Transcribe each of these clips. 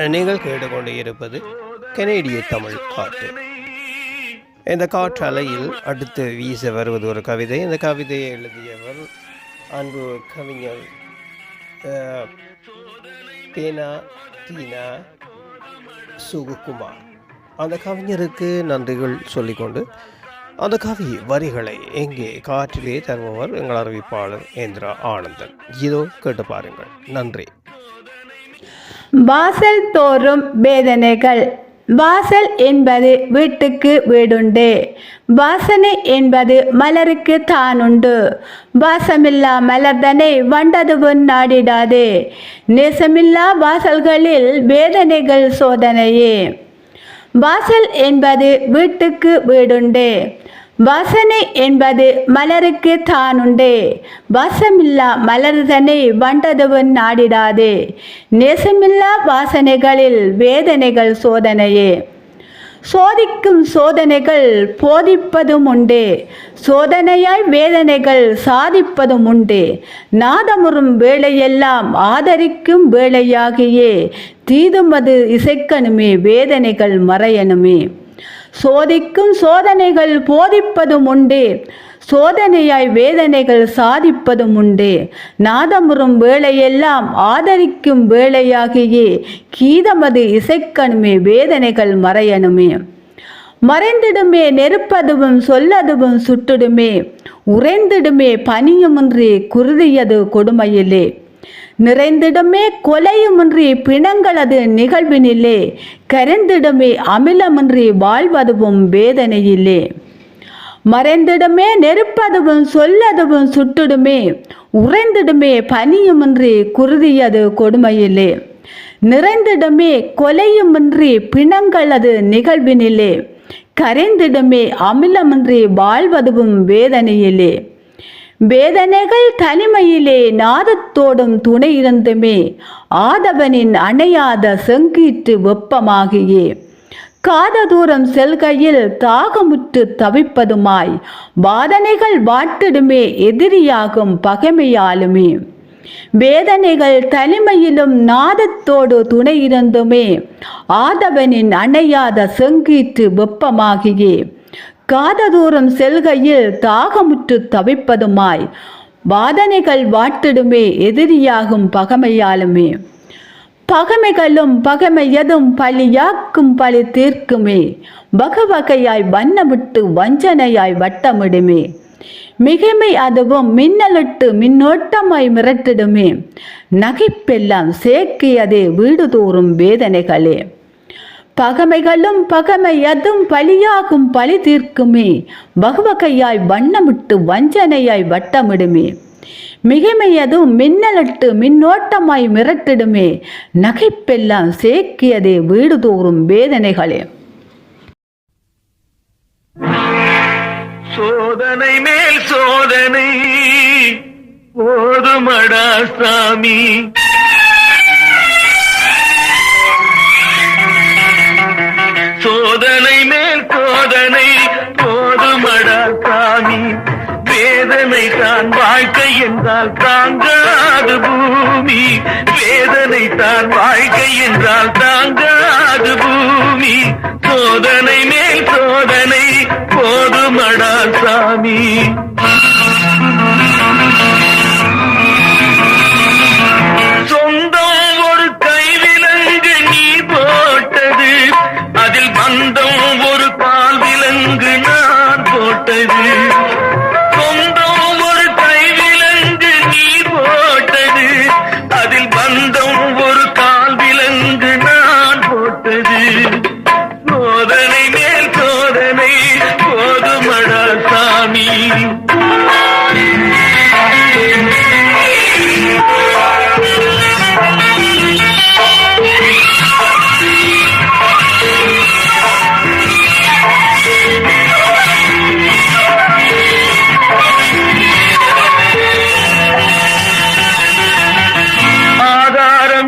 நீங்கள் கேட்டுக்கொண்டு இருப்பது கனேடிய தமிழ் காற்று. இந்த காற்றலையில் அடுத்து வீச வருவது ஒரு கவிதை. இந்த கவிதையை எழுதியவர் அன்பு கவிஞர் தேனா பேனா தீனா சுகுகுமார் அந்த கவிஞருக்கு நன்றிகள் சொல்லிக்கொண்டு அந்த கவி வரிகளை எங்கே காற்றிலே தருபவர் எங்கள் அறிவிப்பாளர் இந்திரா ஆனந்தன். இதோ கேட்டு பாருங்கள். நன்றி. வாசல் தோறும் வேதனைகள். வாசல் என்பது வீட்டுக்கு வீடுண்டு. வாசனை என்பது மலருக்கு தானுண்டு. வாசமில்லா மலர்தனை வண்டதுவும் நாடிடாது. நேசமில்லா வாசல்களில் வேதனைகள் சோதனையே. வாசல் என்பது வீட்டுக்கு வீடுண்டு. வாசனை என்பது மலருக்கு தானுண்டு. வாசமில்லா மலர்தனை வண்டதுவன் நாடிடாதே. நேசமில்லா வாசனைகளில் வேதனைகள் சோதனையே. சோதிக்கும் சோதனைகள் போதிப்பதும் உண்டு சோதனையாய் வேதனைகள் சாதிப்பதும் உண்டு நாதமுறும் வேளையெல்லாம் ஆதரிக்கும் வேளையாகியே. தீதுமது இசைக்கணுமே வேதனைகள் மறையணுமே. சோதிக்கும் சோதனைகள் போதிப்பதும் உண்டு. சோதனையாய் வேதனைகள் சாதிப்பதும் உண்டு. நாதமுறும் வேளையெல்லாம் ஆதரிக்கும் வேளையாகியே. கீதமது இசைக்கணுமே வேதனைகள் மறையணுமே. மறைந்திடுமே நெருப்பதுவும் சொல்லதுவும் சுட்டுடுமே. உறைந்திடுமே பனியுமின்றி குருதியது கொடுமையிலே. நிறைந்திடமே கொலையுமின்றி பிணங்களது நிகழ்வினிலே கரைந்திடமே அமிலமின்றி வாழ்வதுவும் வேதனையிலே. மறைந்திடமே நெருப்பதுவும் சொல்லதுவும் சுட்டுடுமே உறைந்திடுமே பனியுமின்றி குருதியது கொடுமையிலே. நிறைந்திடமே கொலையுமின்றி பிணங்களது நிகழ்வினிலே கரைந்திடமே அமிலமின்றி வாழ்வதுவும் வேதனையிலே. வேதனைகள் தனிமையிலே நாதத்தோடும் துணை இருந்துமே. ஆதவனின் அணையாத செங்கீற்று வெப்பமாகியே. காத தூரம் செல்கையில் தாகமுற்று தவிப்பதுமாய். வாதனைகள் வாட்டிடுமே எதிரியாகும் பகைமையாலுமே. வேதனைகள் தனிமையிலும் நாதத்தோடு துணை இருந்துமே. ஆதவனின் அணையாத செங்கீற்று வெப்பமாகியே. காததூரம் செல்கையில் தாகமுற்று தவிப்பதுமாய். வாதனைகள் வாட்டிடுமே எதிரியாகும் பகைமையாலுமே. பகைமைகளும் பகைமையதும் பழியாக்கும் பழி தீர்க்குமே. வகவகையாய் வண்ணமிட்டு வஞ்சனையாய் வட்டமிடுமே. மிகைமை அதுவும் மின்னலிட்டு மின்னோட்டமாய் மிரட்டிடுமே. நகைப்பெல்லாம் சேக்கியதே வீடுதோறும் வேதனைகளே. பகைமைகளும் பகைமையதும் பலியாகும் பழி தீர்க்குமே. பகுவகையாய் வண்ணமிட்டு வஞ்சனையாய் வட்டமிடுமே. மிகைமையதும் மின்னலட்டு மின்னோட்டமாய் மிரட்டிடுமே. நகைப்பெல்லாம் சேக்கியதே வீடுதோறும் வேதனைகளே. சோதனை மேல் சோதனை போதுமடா சாமி. வேதனை தான் வாழ்க்கை என்றால் தாங்காது பூமி. வேதனை தான் வாழ்க்கை என்றால் தாங்காது பூமி. சோதனை மேல்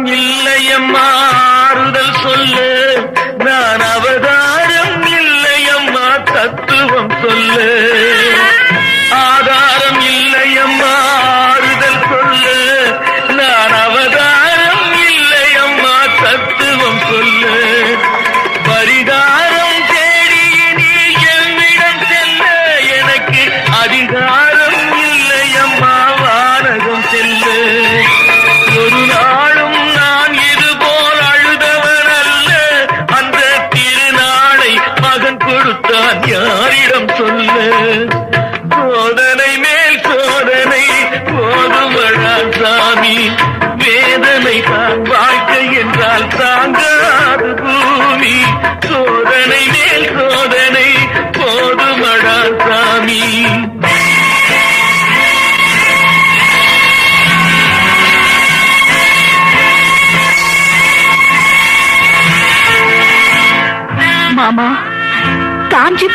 Bismillah.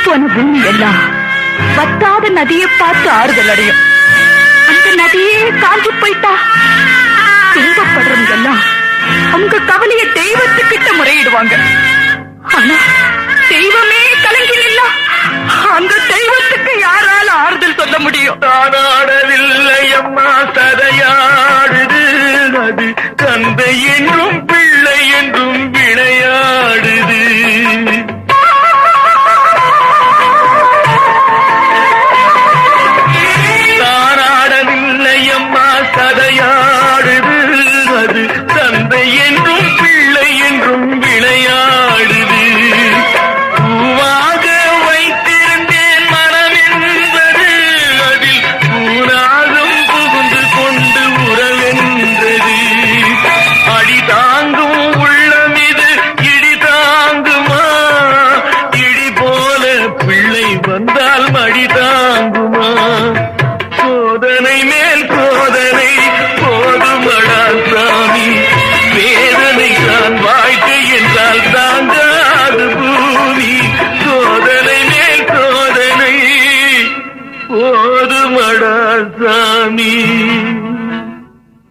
போன பூமி எல்லாம் வத்தாத நதியை பார்த்து ஆறுதல் அடையும். அந்த நதியே காஞ்சு போயிட்டா? துன்பப்படுறவங்க எல்லாம் அவங்க கவலையை தெய்வத்துக்கிட்ட முறையிடுவாங்க. ஆனா தெய்வமே கலங்கி நில்லாம்